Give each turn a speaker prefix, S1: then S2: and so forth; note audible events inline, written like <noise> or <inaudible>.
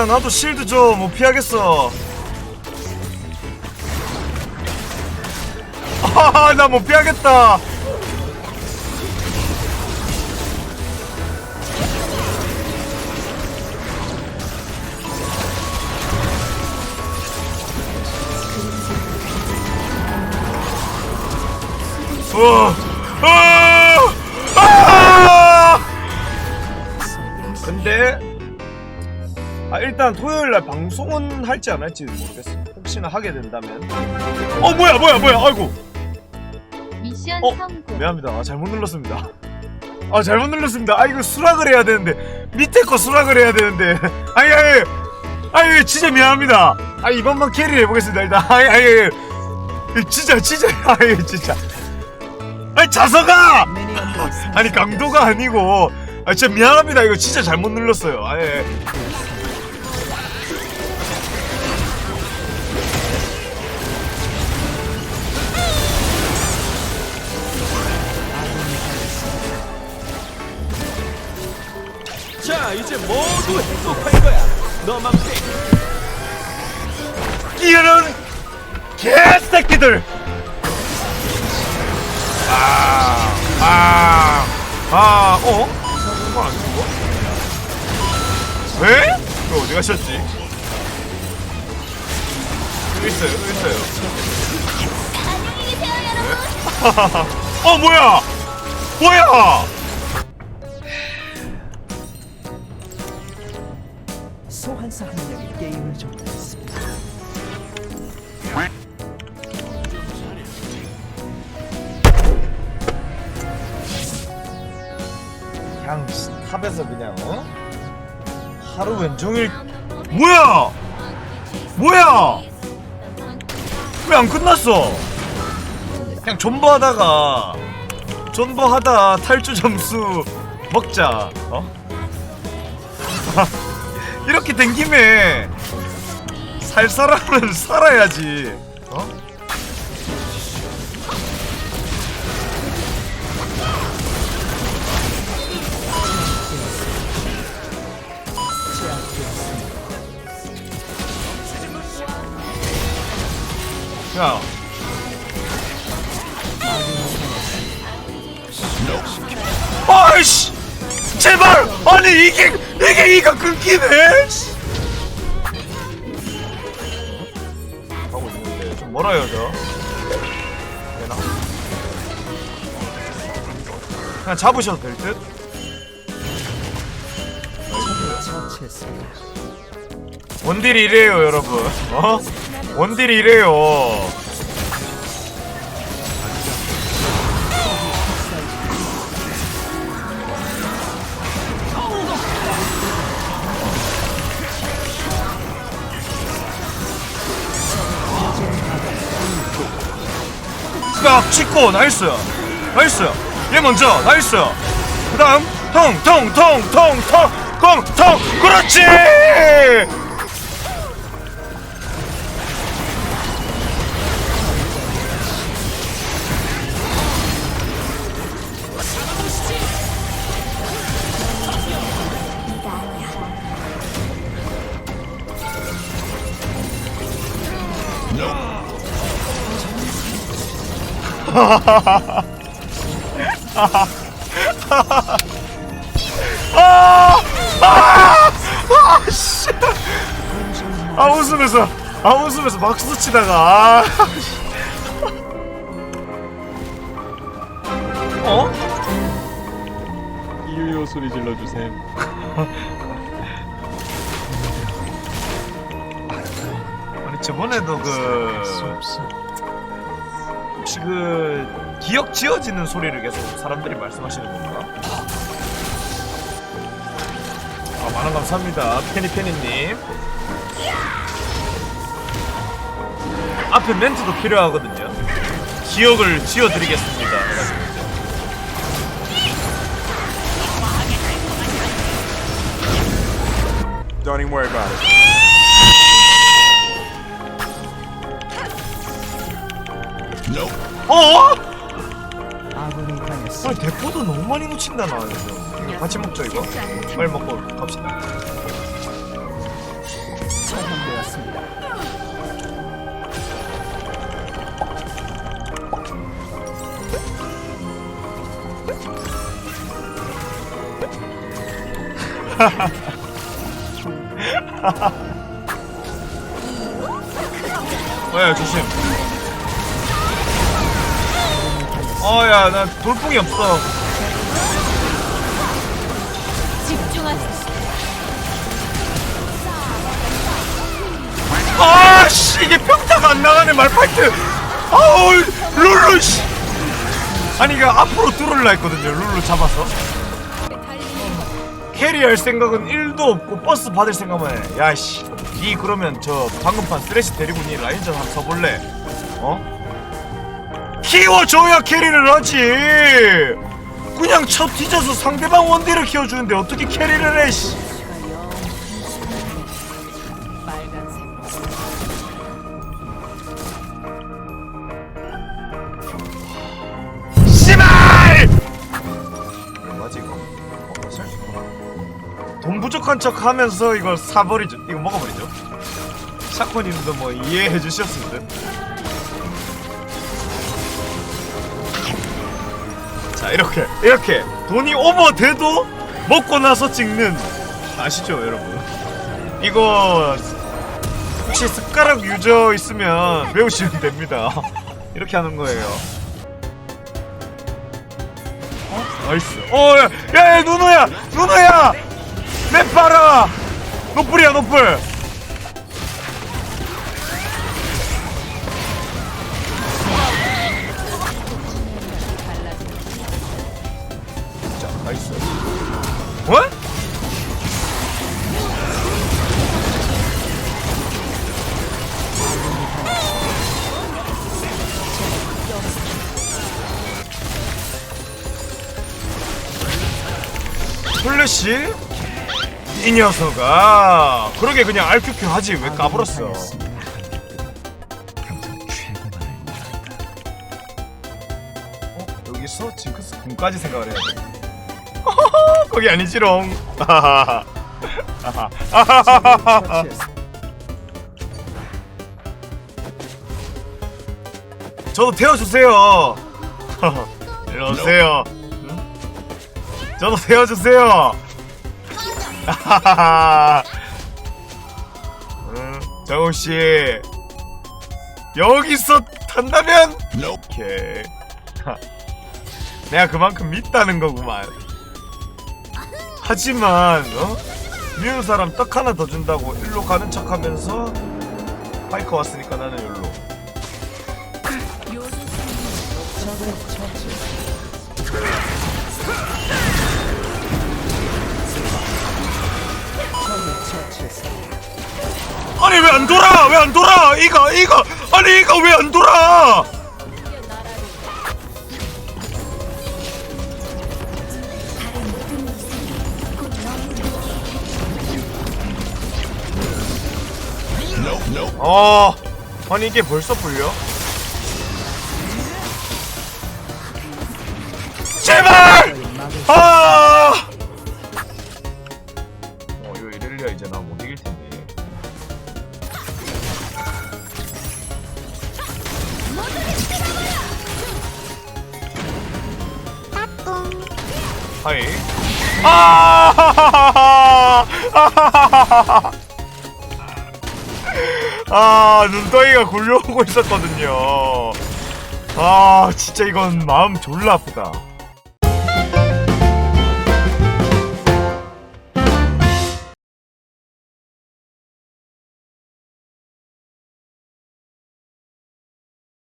S1: 야 나도 실드 좀못 피하겠어. 아나 못 피하겠다. 어, 아, 아! 아 일단 토요일 날 방송은 할지 안 할지 모르겠어. 혹시나 하게 된다면. 어 뭐야 뭐야 뭐야 아이고
S2: 미션
S1: 어,
S2: 성공.
S1: 미안합니다. 아, 잘못 눌렀습니다. 아 잘못 눌렀습니다. 아 이거 수락을 해야 되는데 밑에 거 수락을 해야 되는데 아니 아니 아니 진짜 미안합니다. 아 이번만 캐리 해보겠습니다. 일단 아니 아니 진짜 진짜 아니 진짜 아니 자서가 아니 강도가 아니고 아 진짜 미안합니다. 이거 진짜 잘못 눌렀어요. 아예
S3: 자 이제 모두 행복할 거야 너만 빼
S1: 이런 개새끼들 아, 아, 아, 어? 이거 안 죽어? 왜? 그 어디 가셨지? 여기 있어요, 여기 있어요. <laughs> 어, 뭐야? 뭐야?
S4: 소환사 한 명이 게임을 종료했습니다.
S1: 그냥 탑에서 그냥 어? 하루 왼종일 뭐야? 뭐야? 왜 안 끝났어? 그냥 존버하다가 존버하다 탈주 점수 먹자. 어? <laughs> 이렇게 된 김에 살 사람은 <laughs> 살아야지. 어? 야. 아이씨! 제발! 아니 이게 이게 이거 끊기네! 씨. 하고 있는데 좀 멀어요 저. 되나? 그냥 잡으셔도 될 듯? 원딜이 이래요 여러분 어? 원딜이 이래요 야 치고 나이스. 나이스. 얘 먼저 나이스. 그 다음 통통통통통통통 그렇지 아! 아! 아! 씨! 아 웃으면서 아 웃으면서 박수 치다가 아, 씨. 어?
S3: 유유 소리 질러주셈
S1: 아니 저번에도 그 혹시 그 기억 지어지는 소리를 계속 사람들이 말씀하시는 건가? 아 만원 감사합니다 페니페니님 앞에 멘트도 필요하거든요 기억을 지어드리겠습니다.
S3: Don't even worry about it
S1: 어?
S4: 아니
S1: 대포도 너무 많이 놓친다 나 이거 같이 먹자 이거. 빨리 먹고 갑시다. 왜 어, 조심. 어야 나 돌풍이 없어.
S2: 집중하세요.
S1: 아씨 이게 평타가 안 나가네 말파이트. 아우 룰루 씨. 아니 이거 앞으로 뚫으려 했거든요 룰루 잡아서. 캐리할 생각은 1도 없고 버스 받을 생각만 해. 야씨. 니 그러면 저 방금판 쓰레쉬 데리고 니 라인전 한번 서볼래? 어? 키워줘야 캐리를 하지 그냥 쳐 뒤져서 상대방 원딜을 키워주는데 어떻게 캐리를 해 씨. 씨발! 얼마지 이거? 어, 사실 돈 부족한 척 하면서 이걸 사버리죠. 이거 먹어버리죠. 샤코님도 뭐 이해해 주셨을 듯. 자 이렇게 이렇게 돈이 오버돼도 먹고 나서 찍는 아시죠 여러분? 이거 혹시 숟가락 유저 있으면 배우시면 됩니다. <laughs> 이렇게 하는 거예요. 나이스. 어, 야, 야, 야, 누누야, 누누야, 내 봐라. 노플이야, 노플. 플래시? 이 녀석아 그러게 그냥 RQQ 하지 왜 까불었어 어? 여기서 징크스 궁까지 생각을 해야 돼 <laughs> 거기 아니지롱 아하하하. 아하하하하.
S4: 처치했습니다.
S1: 저도 태워주세요 <laughs> 일로 오세요 응? 저도 태워주세요 아하하하. <laughs> 응, 정우 씨 여기서 탄다면 오케이 하. <laughs> 내가 그만큼 믿다는 거구만 하지만 어? 미운 사람 떡 하나 더 준다고 일로 가는 척하면서 파이커 왔으니까 나는 일로 아니 왜 안 돌아? 왜 안 돌아? 이거 이거 아니 이거 왜 안 돌아? 어 아니 이게 벌써 풀려? 제발! 아! 하이. 아! <laughs> 아, 눈덩이가 굴려오고 있었거든요. 아, 진짜 이건 마음 졸라 아프다.